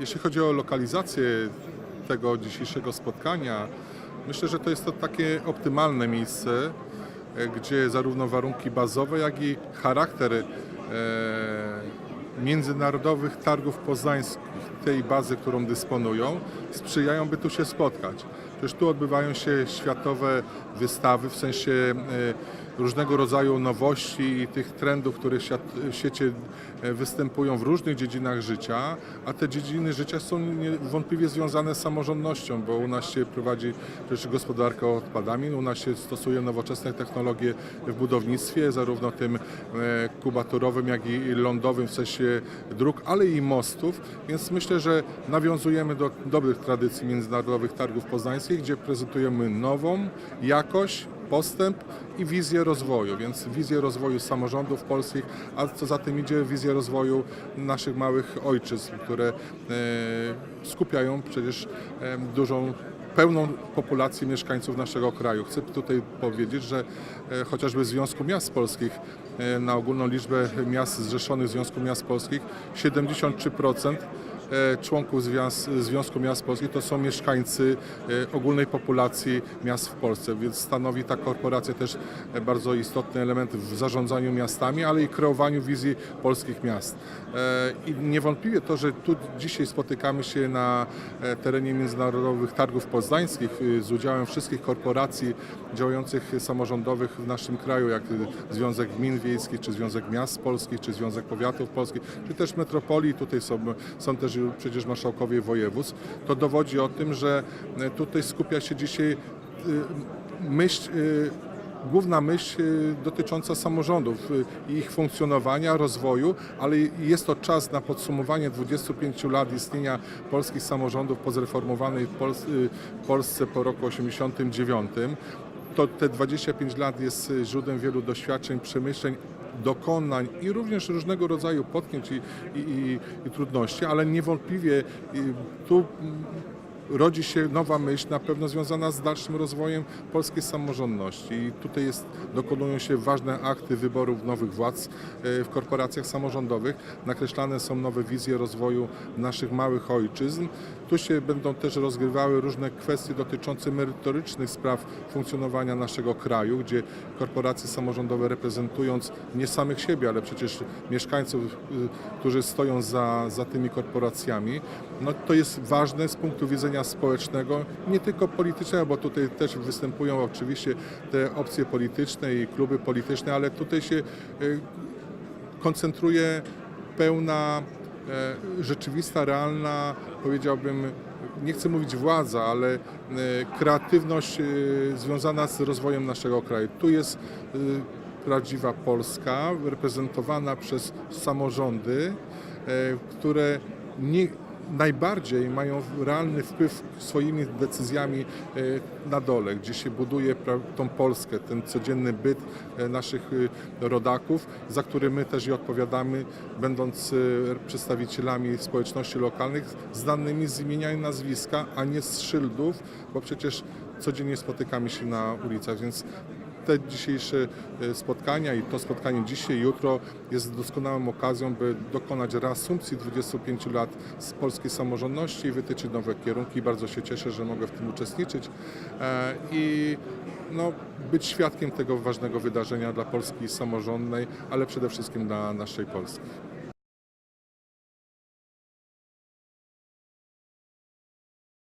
Jeśli chodzi o lokalizację tego dzisiejszego spotkania, myślę, że to jest to takie optymalne miejsce, e, gdzie zarówno warunki bazowe, jak i charakter e, międzynarodowych targów poznańskich, tej bazy, którą dysponują, sprzyjają, by tu się spotkać. Przecież tu odbywają się światowe wystawy, w sensie e, różnego rodzaju nowości i tych trendów, które w świecie e, występują w różnych dziedzinach życia, a te dziedziny życia są niewątpliwie związane z samorządnością, bo u nas się prowadzi przecież gospodarkę odpadami, u nas się stosuje nowoczesne technologie w budownictwie, zarówno tym e, kubaturowym, jak i lądowym w sensie dróg, ale i mostów, więc myślę, że nawiązujemy do dobrych tradycji międzynarodowych targów poznańskich, gdzie prezentujemy nową jakość, postęp i wizję rozwoju, więc wizję rozwoju samorządów polskich, a co za tym idzie wizję rozwoju naszych małych ojczyzn, które e, skupiają przecież e, dużą pełną populację mieszkańców naszego kraju. Chcę tutaj powiedzieć, że e, chociażby w Związku Miast Polskich na ogólną liczbę miast zrzeszonych w Związku Miast Polskich 73% e, członków Związku Miast Polskich to są mieszkańcy e, ogólnej populacji miast w Polsce, więc stanowi ta korporacja też e, bardzo istotny element w zarządzaniu miastami, ale i kreowaniu wizji polskich miast. E, I niewątpliwie to, że tu dzisiaj spotykamy się na e, terenie międzynarodowych targów poznańskich z udziałem wszystkich korporacji działających samorządowych w naszym kraju, jak Związek Gmin Wiejskich, czy Związek Miast Polskich, czy Związek Powiatów Polskich, czy też metropolii, tutaj są, są też przecież marszałkowie województw, to dowodzi o tym, że e, tutaj skupia się dzisiaj y, myśl y, główna myśl dotycząca samorządów i ich funkcjonowania, rozwoju, ale jest to czas na podsumowanie 25 lat istnienia polskich samorządów po zreformowanej Pols- Polsce po roku 89. To te 25 lat jest źródłem wielu doświadczeń, przemyśleń, dokonań i również różnego rodzaju potknięć i, i, i, i trudności, ale niewątpliwie tu rodzi się nowa myśl, na pewno związana z dalszym rozwojem polskiej samorządności. I tutaj jest, dokonują się ważne akty wyborów nowych władz e, w korporacjach samorządowych. Nakreślane są nowe wizje rozwoju naszych małych ojczyzn. Tu się będą też rozgrywały różne kwestie dotyczące merytorycznych spraw funkcjonowania naszego kraju, gdzie korporacje samorządowe reprezentując nie samych siebie, ale przecież mieszkańców, y, którzy stoją za, za tymi korporacjami, no to jest ważne z punktu widzenia społecznego, nie tylko politycznego, bo tutaj też występują oczywiście te opcje polityczne i kluby polityczne, ale tutaj się y, koncentruje pełna e, rzeczywista, realna, powiedziałbym, nie chcę mówić władza, ale e, kreatywność e, związana z rozwojem naszego kraju. Tu jest e, prawdziwa Polska, reprezentowana przez samorządy, e, które nie, najbardziej mają realny wpływ swoimi decyzjami e, na dole, gdzie się buduje tą Polskę, ten codzienny byt e, naszych e, rodaków, za który my też i odpowiadamy, będąc przedstawicielami społeczności lokalnych, znanymi z imienia i nazwiska, a nie z szyldów, bo przecież codziennie spotykamy się na ulicach, więc te dzisiejsze e, spotkania i to spotkanie dzisiaj jutro jest doskonałą okazją, by dokonać reasumpcji 25 lat z polskiej samorządności i wytyczyć nowe kierunki. Bardzo się cieszę, że mogę w tym uczestniczyć e, i no, być świadkiem tego ważnego wydarzenia dla Polski samorządnej, ale przede wszystkim dla naszej Polski.